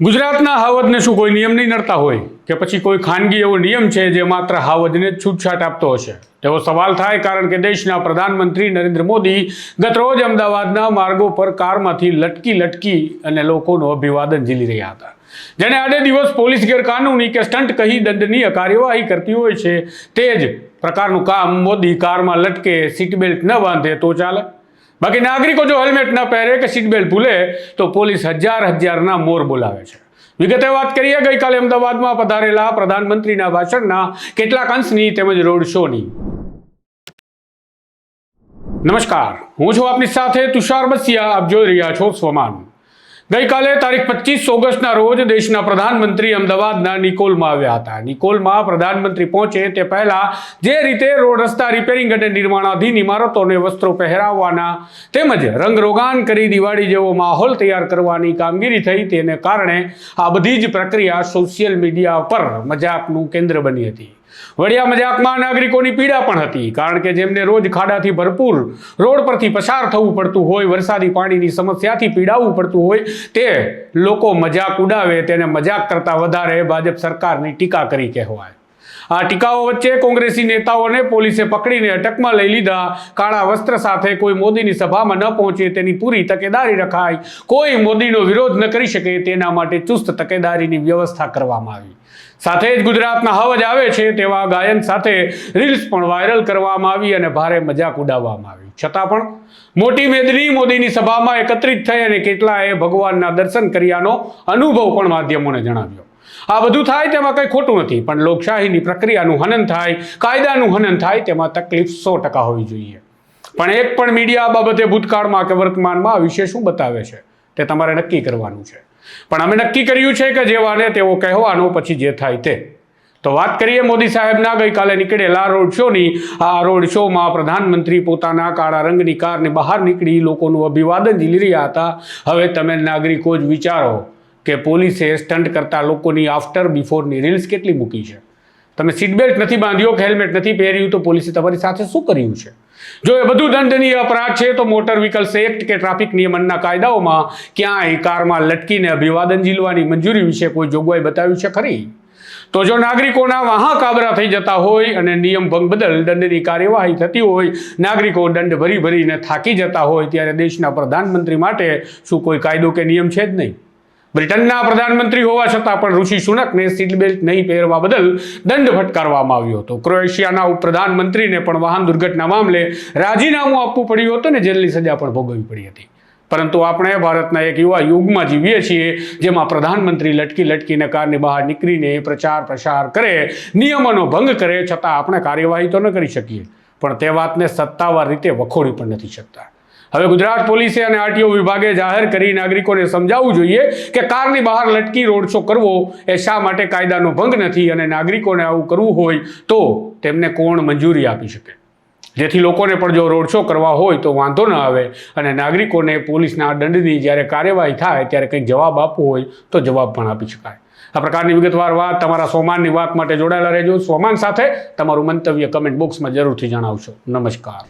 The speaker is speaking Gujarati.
ગુજરાતના હાવજને શું કોઈ નિયમ નહીં નડતા હોય? કે પછી કોઈ ખાનગી એવો નિયમ છે જે માત્ર હાવજને છૂટછાટ આપતો હશે? તેવો સવાલ થાય કારણ કે દેશના પ્રધાનમંત્રી નરેન્દ્ર મોદી ગત રોજ અમદાવાદના માર્ગો પર કારમાંથી લટકી લટકી અને લોકોનું અભિવાદન ઝીલી રહ્યા હતા. જેને આડે દિવસ પોલીસ ગેરકાનૂની કે સ્ટન્ટ કહી દંડનીય કાર્યવાહી કરતી હોય છે, તે જ પ્રકારનું કામ મોદી કારમાં લટકે, સીટ બેલ્ટ ન બાંધે તો ચાલે? બાકી નાગરિકો જો હેલ્મેટ ના પહેરે કે સીટ બેલ્ટ ભૂલે, તો પોલીસ હજાર હજારના મોર બોલાવે છે. વિગતે વાત કરીએ, ગઈકાલે અમદાવાદમાં પધારેલા પ્રધાનમંત્રીના ભાષણના કેટલાક અંશની તેમજ રોડ શોની. નમસ્કાર, હું છું આપની સાથે તુષાર બસિયા, આપ જોઈ રહ્યા છો સ્વમાન. ગઈકાલે તારીખ પચીસ ઓગસ્ટના રોજ દેશના પ્રધાનમંત્રી અમદાવાદના નિકોલમાં આવ્યા હતા. નિકોલમાં પ્રધાનમંત્રી પહોંચે તે પહેલા જે રીતે રોડ રસ્તા રિપેરિંગ અને નિર્માણાધીન ઇમારતોને વસ્ત્રો પહેરાવવાના તેમજ રંગરોગાન કરી દિવાળી જેવો માહોલ તૈયાર કરવાની કામગીરી થઈ તેને કારણે આ બધી જ પ્રક્રિયા સોશિયલ મીડિયા પર મજાકનું કેન્દ્ર બની હતી. વડિયા મજાકમાં નાગરિકોની પીડા પણ હતી, કારણ કે જેમને રોજ ખાડાથી ભરપૂર રોડ પરથી પસાર થવું પડતું હોય, વરસાદી પાણીની સમસ્યાથી પીડાવવું પડતું હોય, તે લોકો મજાક ઉડાવે, તેને મજાક કરતાં વધારે ભાજપ સરકારની ટીકા કરી કહેવાય. આ ટીકાઓ વચ્ચે કોંગ્રેસી નેતાઓને પોલીસે પકડીને અટકમાં લઈ લીધા. કાળા વસ્ત્ર સાથે કોઈ મોદીની સભામાં ન પહોંચે તેની પૂરી તકેદારી રખાય કોઈ મોદીનો વિરોધ ન કરી શકે તેના માટે ચુસ્ત તકેદારીની વ્યવસ્થા કરવામાં આવી. સાથે જ ગુજરાતના હવજ આવે છે તેવા ગાયન સાથે રીલ્સ પણ વાયરલ કરવામાં આવી અને ભારે મજાક ઉડાવવામાં આવી. છતાં પણ મોટી મેદની મોદીની સભામાં એકત્રિત થઈ અને કેટલાએ ભગવાનના દર્શન કર્યાનો અનુભવ પણ માધ્યમોને જણાવ્યો. આ બધું થાય તેમાં કંઈ ખોટું નથી, પણ લોકશાહીની પ્રક્રિયાનું હનન થાય, કાયદાનું હનન થાય, તેમાં તકલીફ સો ટકા હોવી જોઈએ. પણ એક પણ મીડિયા આ બાબતે ભૂતકાળમાં કે વર્તમાનમાં આ વિશે શું બતાવે છે? તે તમારે નક્કી કરવાનું છે. પણ અમે નક્કી કર્યું છે કે જેવાને તેઓ કહેવાનો પછી જે થાય તે. તો વાત કરીએ મોદી સાહેબના, ગઈકાલે નીકળેલા રોડ શોની આ રોડ શોમાં પ્રધાનમંત્રી પોતાના કાળા રંગની કારને બહાર નીકળી, લોકોનું અભિવાદન ઝીલી રહ્યા હતા. હવે તમે નાગરિકો જ વિચારો કે પોલીસે સ્ટન્ટ કરતા લોકોની આફ્ટર બિફોરની રીલ્સ કેટલી મૂકી છે? તમે સીટબેલ્ટ નથી બાંધ્યો કે હેલ્મેટ નથી પહેર્યું, તો પોલીસે તમારી સાથે શું કર્યું છે? જો એ બધું દંડનીય અપરાધ છે, તો મોટર વ્હીકલ્સ એક્ટ કે ટ્રાફિક નિયમનના કાયદાઓમાં ક્યાંય કારમાં લટકીને અભિવાદન ઝીલવાની મંજૂરી વિશે કોઈ જોગવાઈ બતાવ્યું છે ખરી? તો જો નાગરિકોના વાહા કાબરા થઈ જતા હોય અને નિયમ ભંગ બદલ દંડની કાર્યવાહી થતી હોય, નાગરિકો દંડ ભરી ભરીને થાકી જતા હોય, ત્યારે દેશના પ્રધાનમંત્રી માટે શું કોઈ કાયદો કે નિયમ છે જ નહીં? બ્રિટનના પ્રધાનમંત્રી હોવા છતાં પણ ઋષિ સુનકને સીટ બેલ્ટ નહીં પહેરવા બદલ દંડ ફટકારવામાં આવ્યો હતો. ક્રોએશિયાના ઉપપ્રધાનમંત્રીને પણ વાહન દુર્ઘટના મામલે રાજીનામું આપવું પડ્યું હતું ને જેલની સજા પણ ભોગવવી પડી હતી. પરંતુ આપણે ભારતના એક યુવા યુગમાં જીવીએ છીએ જેમાં પ્રધાનમંત્રી લટકી લટકીને કારની બહાર નીકળીને પ્રચાર પ્રસાર કરે, નિયમોનો ભંગ કરે છતાં આપણે કાર્યવાહી તો ન કરી શકીએ. પણ તે વાતને સત્તાવાર રીતે વખોડી પણ નથી શકતા. હવે ગુજરાત પોલીસે અને આરટીઓ વિભાગે જાહેર કરી નાગરિકોને સમજાવવું જોઈએ કે કારની બહાર લટકી રોડ શો કરવો એ શા માટે કાયદાનો ભંગ નથી અને નાગરિકોને આવું કરવું હોય તો તેમને કોણ મંજૂરી આપી શકે? જેથી લોકોને પણ જો રોડ શો કરવા હોય તો વાંધો ન આવે અને નાગરિકોને પોલીસના દંડની જ્યારે કાર્યવાહી થાય ત્યારે કંઈક જવાબ આપવો હોય તો જવાબ પણ આપી શકાય. આ પ્રકારની વિગતવાર વાત તમારા સોમાનની વાત માટે જોડાયેલા રહેજો. સોમાન સાથે તમારું મંતવ્ય કમેન્ટ બોક્સમાં જરૂરથી જણાવશો. નમસ્કાર.